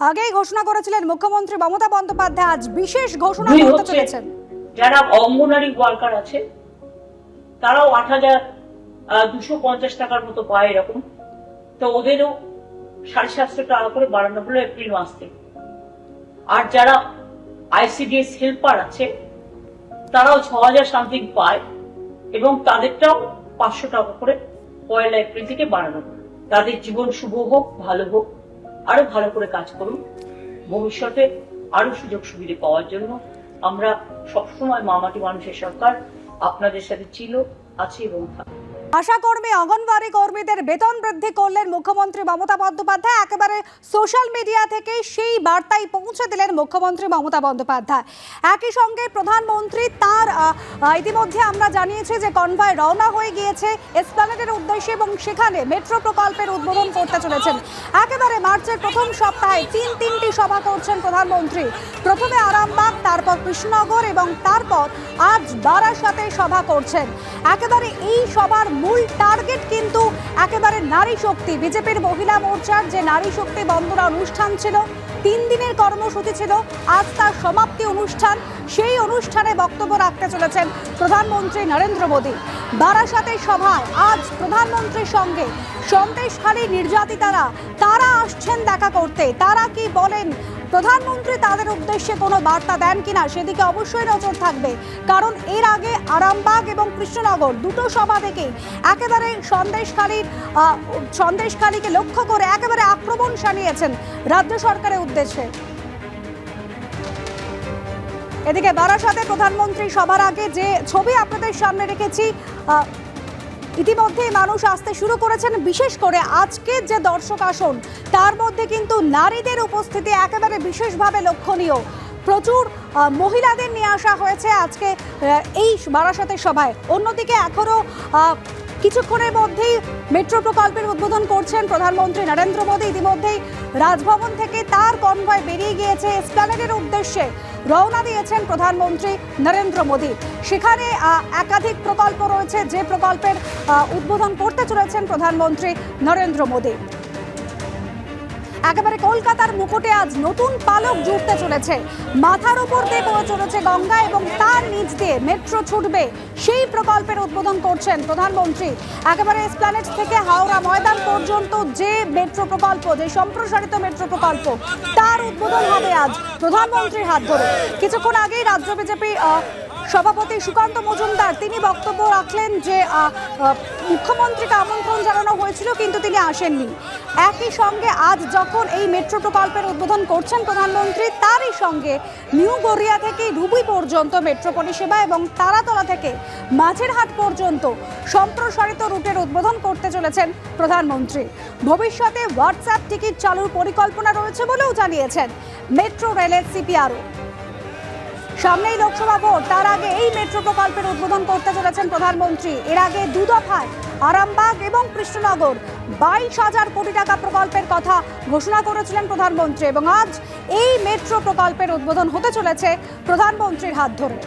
আগেই ঘোষণা করেছিলেন মুখ্যমন্ত্রী মমতা বন্দ্যোপাধ্যায় আজ বিশেষ ঘোষণা করতে চলেছেন। যারা অঙ্গনারী ওয়ার্কার আছে তারাও আট হাজার দুশো পঞ্চাশ টাকার মতো পায় এরকম। তো ওদেরও সাড়ে সাতশো টাকা করে বাড়ানো হলো এপ্রিল মাস থেকে। আর যারা আইসিডিএস হেল্পার আছে তারাও ছ হাজার সামথিং পায় এবং তাদেরটাও পাঁচশো টাকা করে পয়লা এপ্রিল থেকে বাড়ানো। তাদের জীবন শুভ হোক ভালো হোক। আরও ভালো করে কাজ করুন। ভবিষ্যতে আরও সুযোগ সুবিধা পাওয়ার জন্য আমরা সবসময় মামাটি মানুষের সরকার আপনাদের সাথে ছিল, আছে এবং থাকবে। আশা কর্মী অঙ্গনওয়াড়ি কর্মীদের বেতন বৃদ্ধি করলেন মুখ্যমন্ত্রী মমতা বন্দ্যোপাধ্যায়। একেবারে সোশ্যাল মিডিয়া থেকে সেই বার্তাই পৌঁছে দিলেন মুখ্যমন্ত্রী মমতা বন্দ্যোপাধ্যায়। একই সঙ্গে প্রধানমন্ত্রী তার ইতিমধ্যে আমরা জানিয়েছি যে কনভয় রওনা হয়ে গিয়েছে এসপ্লানেডের উদ্দেশ্যে এবং সেখানে মেট্রো প্রকল্পের উদ্বোধন করতে চলেছেন। একেবারে মার্চের প্রথম সপ্তাহে তিন তিনটি সভা করছেন প্রধানমন্ত্রী। প্রথমে আরামবাগ, তারপর কৃষ্ণনগর এবং তারপর আজ বারাসাতে সভা করছেন। একেবারে এই সভার মূল টার্গেট কিন্তু একেবারে নারী শক্তি। বিজেপির মহিলা মোর্চার যে নারী শক্তি বন্দনা অনুষ্ঠান ছিল, তিন দিনের কর্মসূচি ছিল, আজ তার সমাপ্তি অনুষ্ঠান। সেই অনুষ্ঠানে বক্তব্য রাখতে চলেছেন প্রধানমন্ত্রী নরেন্দ্র মোদী। বারাসাতের সভায় আজ প্রধানমন্ত্রীর সঙ্গে সন্দেশখালী নির্যাতিতারা, তারা আসছেন দেখা করতে। তারা কি বলেন? প্রধানমন্ত্রী তাদের উদ্দেশ্যে কোনো বার্তা দেন কিনা সেদিকে অবশ্যই নজর থাকবে। কারণ এর আগে আরামবাগ এবং কৃষ্ণনগর দুটো সভা থেকে একেবারে সন্দেশখালীর সন্দেশকারীকে লক্ষ্য করে একেবারে আক্রমণ শানিয়েছেন রাজ্য সরকারের উদ্দেশ্যে। এদিকে বারাসাতে প্রধানমন্ত্রী সভার আগে যে ছবি আপনাদের সামনে রেখেছি ইতিমধ্যেই মানুষ আসতে শুরু করেছেন, বিশেষ করে আজকের যে দর্শক আসন, তার মধ্যে কিন্তু নারীদের উপস্থিতি একেবারে বিশেষভাবে লক্ষণীয়। প্রচুর মহিলাদের নিয়ে আসা হয়েছে আজকে এই বারাসাতের সভায়। অন্যদিকে এখনও কিছুক্ষণের মধ্যেই মেট্রো প্রকল্পের উদ্বোধন করছেন প্রধানমন্ত্রী নরেন্দ্র মোদী। ইতিমধ্যেই রাজভবন থেকে তার কনভয় বেরিয়ে গিয়েছে এসপ্ল্যানেডের উদ্দেশ্যে। রওনা দিয়েছেন প্রধানমন্ত্রী নরেন্দ্র মোদী। সেখানে একাধিক প্রকল্প রয়েছে। যে প্রকল্পের উদ্বোধন করতে চলেছেন প্রধানমন্ত্রী নরেন্দ্র মোদী। একেবারে কলকাতার মুকুটে আজ নতুন পালক জুড়তে চলেছে। মাথার উপর দিয়ে বয়ে চলেছে গঙ্গা এবং তার নিচ দিয়ে মেট্রো ছুটবে। সেই প্রকল্পের উদ্বোধন করছেন প্রধানমন্ত্রী। একেবারে এসপ্ল্যানেট থেকে হাওড়া ময়দান পর্যন্ত যে মেট্রো প্রকল্প, যে সম্প্রসারিত মেট্রো প্রকল্প, তার উদ্বোধন হবে আজ প্রধানমন্ত্রীর হাত ধরে। কিছুক্ষণ আগেই রাজ্য বিজেপি সভাপতি সুকান্ত মজুমদার, তিনি বক্তব্য রাখলেন যে মুখ্যমন্ত্রীকে আমন্ত্রণ জানানো হয়েছিল, কিন্তু তিনি আসেননি। একই সঙ্গে আজ যখন এই মেট্রো প্রকল্পের উদ্বোধন করছেন প্রধানমন্ত্রী, তারই সঙ্গে নিউ গড়িয়া থেকে রুবি পর্যন্ত মেট্রো পরিষেবা এবং তারাতলা থেকে মাঝেরহাট পর্যন্ত সম্প্রসারিত রুটের উদ্বোধন করতে চলেছেন প্রধানমন্ত্রী। ভবিষ্যতে হোয়াটসঅ্যাপ টিকিট চালুর পরিকল্পনা রয়েছে বলেও জানিয়েছেন মেট্রো রেলের সিপিআরও। সামনেই লোকসভা ভোট, তার আগে এই মেট্রো প্রকল্পের উদ্বোধন করতে চলেছেন প্রধানমন্ত্রী। এর আগে দু দফায় আরামবাগ এবং কৃষ্ণনগর। বাইশ হাজার কোটি টাকা প্রকল্পের কথা ঘোষণা করেছিলেন প্রধানমন্ত্রী এবং আজ এই মেট্রো প্রকল্পের উদ্বোধন হতে চলেছে প্রধানমন্ত্রীর হাত ধরে।